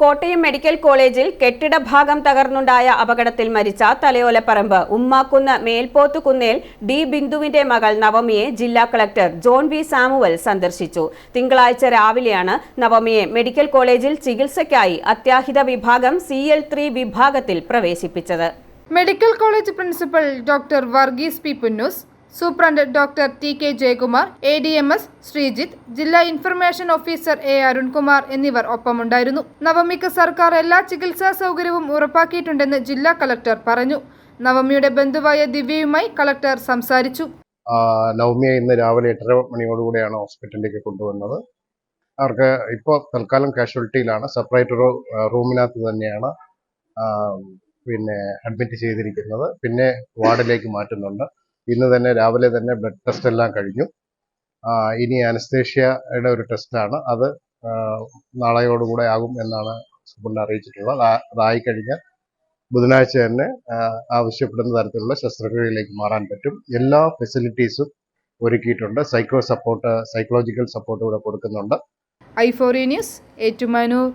Kottayam medical കോളേജിൽ കെട്ടിട ഭാഗം തകർന്നുണ്ടായ അപകടത്തിൽ മരിച്ച തലയോലപ്പറമ്പ് ഉമ്മാക്കുന്ന് മേൽപോത്തുകുന്നേൽ ഡി ബിന്ദുവിന്റെ മകൾ നവമിയെ ജില്ലാ കളക്ടർ ജോൺ വി സാമുവൽ സന്ദർശിച്ചു. തിങ്കളാഴ്ച രാവിലെയാണ് നവമിയെ മെഡിക്കൽ കോളേജിൽ ചികിത്സയ്ക്കായി അത്യാഹിത വിഭാഗം സി വിഭാഗത്തിൽ പ്രവേശിപ്പിച്ചത്. Medical college principal doctor Varghese P Punnoose superintendent doctor T K Jayakumar A D M S Sreejith ജില്ലാ ഇൻഫർമേഷൻ ഓഫീസർ എ അരുൺകുമാർ എന്നിവർ ഒപ്പമുണ്ടായിരുന്നു. നവമിക്ക് സർക്കാർ എല്ലാ ചികിത്സാ സൗകര്യവും ഉറപ്പാക്കിയിട്ടുണ്ടെന്ന് ജില്ലാ കളക്ടർ പറഞ്ഞു. നവമിയുടെ ബന്ധുവായ ദിവ്യയുമായി കളക്ടർ സംസാരിച്ചു. നവമിയെ ഇന്ന് രാവിലെ എട്ടര മണിയോടുകൂടിയാണ് ഹോസ്പിറ്റലിലേക്ക് കൊണ്ടുവന്നത്. അവർക്ക് ഇപ്പോൾ തൽക്കാലം കാഷ്വാലിറ്റിയിലാണ്. സെപ്പറേറ്റ് ഒരു റൂമിനകത്ത് തന്നെയാണ് പിന്നെ അഡ്മിറ്റ് ചെയ്തിരിക്കുന്നത്. പിന്നെ വാർഡിലേക്ക് മാറ്റുന്നുണ്ട്. ഇന്ന് തന്നെ രാവിലെ തന്നെ ബ്ലഡ് ടെസ്റ്റ് എല്ലാം കഴിഞ്ഞു. ഇനി അനസ്തേഷ്യയുടെ ഒരു ടെസ്റ്റാണ് അത് നാളെയോടുകൂടെ ആകും എന്നാണ് സൂപ്രണ്ട് അറിയിച്ചിട്ടുള്ളത്. അതായി കഴിഞ്ഞാൽ ബുധനാഴ്ച തന്നെ ആവശ്യപ്പെടുന്ന തരത്തിലുള്ള ശസ്ത്രക്രിയയിലേക്ക് മാറാൻ പറ്റും. എല്ലാ ഫെസിലിറ്റീസും ഒരുക്കിയിട്ടുണ്ട്. സൈക്കോ സപ്പോർട്ട് സൈക്കോളജിക്കൽ സപ്പോർട്ട് ഇവിടെ കൊടുക്കുന്നുണ്ട്. ഐ ഫോറി ന്യൂസ് ഏറ്റുമാനൂർ.